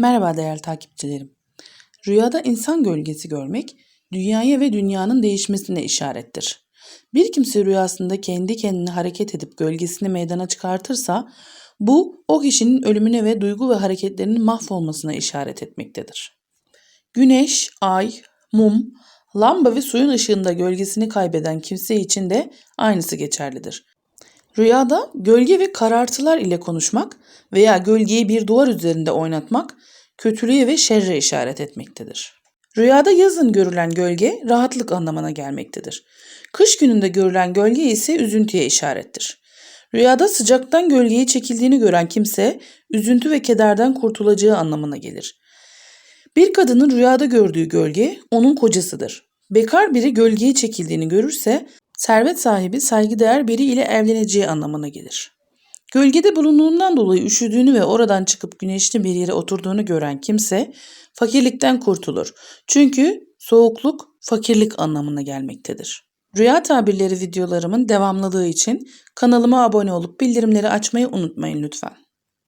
Merhaba değerli takipçilerim. Rüyada insan gölgesi görmek, dünyaya ve dünyanın değişmesine işarettir. Bir kimse rüyasında kendi kendine hareket edip gölgesini meydana çıkartırsa, bu o kişinin ölümüne ve duygu ve hareketlerinin mahvolmasına işaret etmektedir. Güneş, ay, mum, lamba ve suyun ışığında gölgesini kaybeden kimse için de aynısı geçerlidir. Rüyada gölge ve karartılar ile konuşmak veya gölgeyi bir duvar üzerinde oynatmak kötülüğe ve şerre işaret etmektedir. Rüyada yazın görülen gölge rahatlık anlamına gelmektedir. Kış gününde görülen gölge ise üzüntüye işarettir. Rüyada sıcaktan gölgeyi çekildiğini gören kimse üzüntü ve kederden kurtulacağı anlamına gelir. Bir kadının rüyada gördüğü gölge onun kocasıdır. Bekar biri gölgeyi çekildiğini görürse servet sahibi saygıdeğer biri ile evleneceği anlamına gelir. Gölgede bulunduğundan dolayı üşüdüğünü ve oradan çıkıp güneşli bir yere oturduğunu gören kimse fakirlikten kurtulur. Çünkü soğukluk fakirlik anlamına gelmektedir. Rüya tabirleri videolarımın devamlılığı için kanalıma abone olup bildirimleri açmayı unutmayın lütfen.